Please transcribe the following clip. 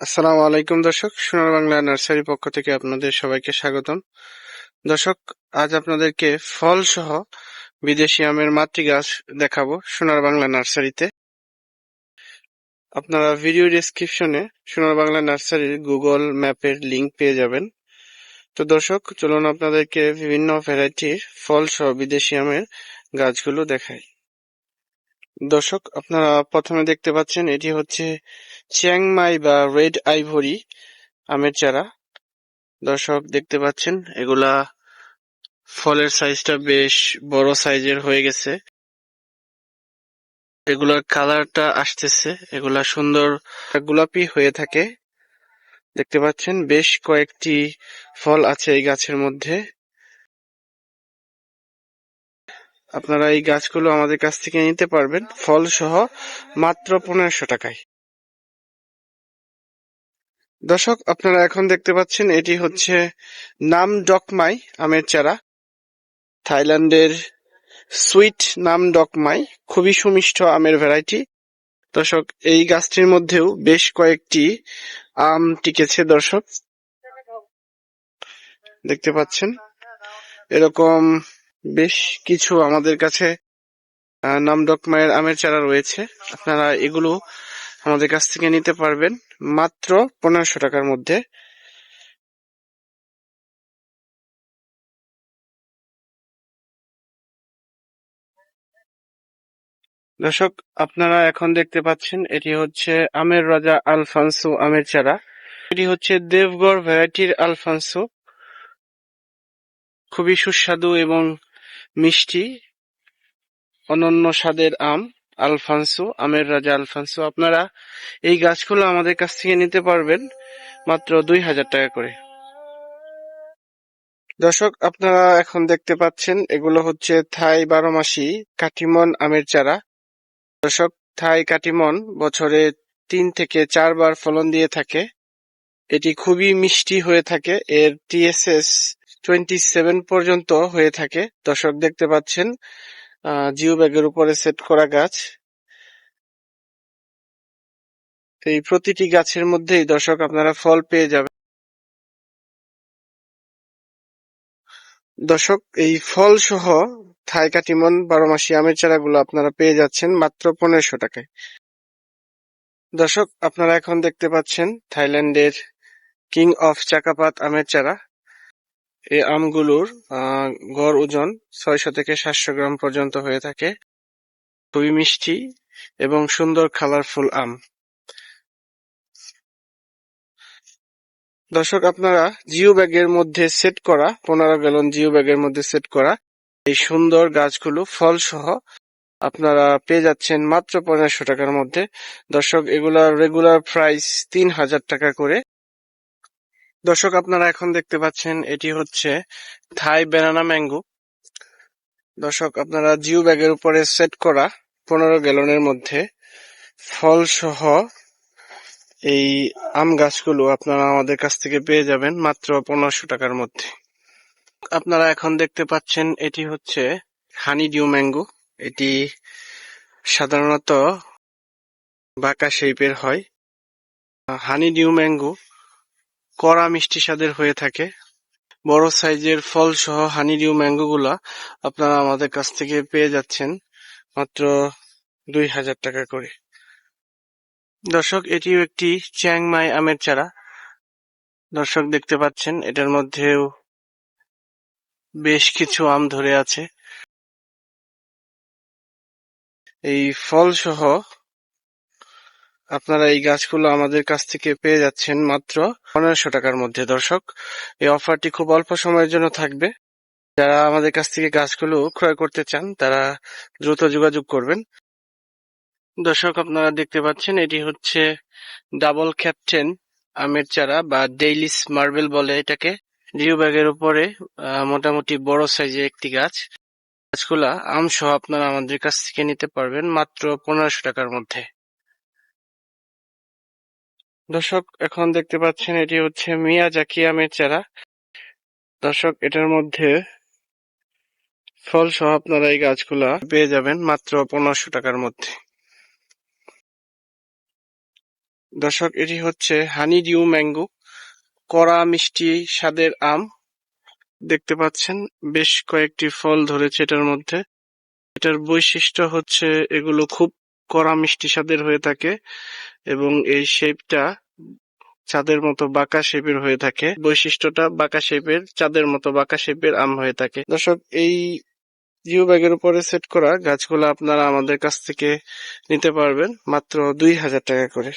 আসসালামু আলাইকুম, দর্শক। সোনার বাংলা নার্সারি পক্ষ থেকে আপনাদের সবাইকে স্বাগতম। দর্শক, আজ আপনাদেরকে ফল সহ বিদেশি আমের মাতৃ গাছ দেখাবো সোনার বাংলা নার্সারিতে। আপনারা ভিডিও ডেসক্রিপশনে সোনার বাংলা নার্সারির গুগল ম্যাপের লিংক পেয়ে যাবেন। তো দর্শক, চলুন আপনাদেরকে বিভিন্ন ভ্যারাইটির ফল সহ বিদেশি আমের গাছগুলো দেখাই। দর্শক, আপনারা প্রথমে দেখতে পাচ্ছেন এটি হচ্ছে চিয়াংমাই বা রেড আইভরি আমের চারা। দর্শক, দেখতে পাচ্ছেন, এগুলা ফলের সাইজটা বেশ বড় সাইজের হয়ে গেছে। এগুলার কালারটা আসতেছে, এগুলা সুন্দর গোলাপি হয়ে থাকে। দেখতে পাচ্ছেন, বেশ কয়েকটি ফল আছে এই গাছের মধ্যে। আপনারা এই গাছগুলো আমাদের কাছ থেকে নিতে পারবেন। ফল সহ মাত্র পনেরোশো টাকায়। দর্শক, আপনারা এখন দেখতে পাচ্ছেন, এটি হচ্ছে নাম ডকমাই আমের চারা। থাইল্যান্ডের সুইট নাম ডকমাই খুবই সুমিষ্ট আমের ভ্যারাইটি। দর্শক, এই গাছটির মধ্যেও বেশ কয়েকটি আম টিকেছে, দর্শক। দেখতে পাচ্ছেন, এরকম বেশ কিছু আমাদের কাছে আহ, নাম ডকমাইয়ের আমের চারা রয়েছে। আপনারা এগুলো আমাদের কাছ থেকে নিতে পারবেন মাত্র পনেরোশো টাকার মধ্যে। দর্শক আপনারা এখন দেখতে পাচ্ছেন এটি হচ্ছে আমের রাজা আলফানসো আমের চারা। এটি হচ্ছে দেবগড় ভ্যারাইটির আলফানসো। খুবই সুস্বাদু এবং মিষ্টি, অনন্য স্বাদের আম, আলফানসো, আমের রাজা আলফানসো। আপনারা এই গাছগুলো আমাদের কাছ থেকে নিতে পারবেন মাত্র দুই হাজার টাকা করে। দর্শক, আপনারা এখন দেখতে পাচ্ছেন, এগুলো হচ্ছে থাই বারোমাসি কাটিমন আমের চারা। দর্শক, থাই কাটিমন বছরে তিন থেকে চারবার ফলন দিয়ে থাকে। এটি খুবই মিষ্টি হয়ে থাকে। এর টিএসএস টোয়েন্টি সেভেন পর্যন্ত হয়ে থাকে। দর্শক দেখতে পাচ্ছেন জিও ব্যাগের উপরে সেট করা গাছ। এই প্রতিটি গাছের মধ্যেই দর্শক আপনারা ফল পেয়ে যাবেন। দর্শক, এই ফল সহ থাই কাটিমন বারো মাসি আমের চারাগুলো আপনারা পেয়ে যাচ্ছেন মাত্র পনেরোশো টাকায়। দর্শক, আপনারা এখন দেখতে পাচ্ছেন থাইল্যান্ডের কিং অফ চাকাপাত আমের চারা। এই আমগুলোর গড় ওজন ছয়শো থেকে সাতশো গ্রাম পর্যন্ত হয়ে থাকে। খুবই মিষ্টি এবং সুন্দর কালারফুল আম। দর্শক, আপনারা জিও ব্যাগের মধ্যে সেট করা, পনেরো গ্যালন জিও ব্যাগের মধ্যে সেট করা এই সুন্দর গাছগুলো ফল সহ আপনারা পেয়ে যাচ্ছেন মাত্র পনেরোশো টাকার মধ্যে। দর্শক এগুলার রেগুলার প্রাইস তিন হাজার টাকা করে। দর্শক, আপনারা এখন দেখতে পাচ্ছেন এটি হচ্ছে থাই ব্যানানা ম্যাঙ্গো। দর্শক, আপনারা জিও ব্যাগের উপরে সেট করা পনেরো গ্যালনের মধ্যে ফল সহ এই আম গাছগুলো আপনারা আমাদের কাছ থেকে পেয়ে যাবেন মাত্র পনেরোশো টাকার মধ্যে। আপনারা এখন দেখতে পাচ্ছেন এটি হচ্ছে হানি ডিউ ম্যাঙ্গো। এটি সাধারণত বাঁকা শেপের হয়। হানি ডিউ ম্যাঙ্গো কড়া মিষ্টি স্বাদের হয়ে থাকে। বড় সাইজের ফল সহ হানি ডিউ ম্যাঙ্গো গুলা আপনারা আমাদের কাছ থেকে পেয়ে যাচ্ছেন মাত্র দুই হাজার টাকা করে। দর্শক, এটিও একটি চিয়াংমাই আমের চারা। দর্শক, দেখতে পাচ্ছেন, এটার মধ্যেও বেশ কিছু আম ধরে আছে। এই ফল সহ আপনারা এই গাছগুলো আমাদের কাছ থেকে পেয়ে যাচ্ছেন মাত্র পনেরোশো টাকার মধ্যে। দর্শক, এই অফারটি খুব অল্প সময়ের জন্য থাকবে। যারা আমাদের কাছ থেকে গাছগুলো ক্রয় করতে চান, তারা দ্রুত যোগাযোগ করবেন। দর্শক, আপনারা দেখতে পাচ্ছেন, এটি হচ্ছে ডাবল ক্যাপ্টেন আমের চারা বা ডেইলিস মার্বেল বলে এটাকে। জিও ব্যাগের উপরে মোটামুটি বড় সাইজের একটি গাছ। গাছগুলা আমসহ আপনারা আমাদের কাছ থেকে নিতে পারবেন মাত্র পনেরোশো টাকার মধ্যে। দর্শক, এখন দেখতে পাচ্ছেন এটি হচ্ছে মিয়াজাকি আমের চারা। দর্শক, এটার মধ্যে ফল সহ আপনারা এই গাছগুলা পেয়ে যাবেন মাত্র পনেরোশো টাকার মধ্যে। দর্শক, এটি হচ্ছে হানি ডিউ ম্যাঙ্গো। কড়া মিষ্টি স্বাদের আম। দেখতে পাচ্ছেন, বেশ কয়েকটি ফল ধরেছে এটার মধ্যে। এটার বৈশিষ্ট্য হচ্ছে, এগুলো খুব কড়া মিষ্টি স্বাদের হয়ে থাকে এবং এই শেপটা চাঁদের মতো বাঁকা শেপের হয়ে থাকে। বৈশিষ্ট্যটা বাঁকা শেপের, চাঁদের মতো বাঁকা শেপের আম হয়ে থাকে। দর্শক, এই জিও ব্যাগের উপরে সেট করা গাছগুলো আপনারা আমাদের কাছ থেকে নিতে পারবেন মাত্র দুই হাজার টাকা করে।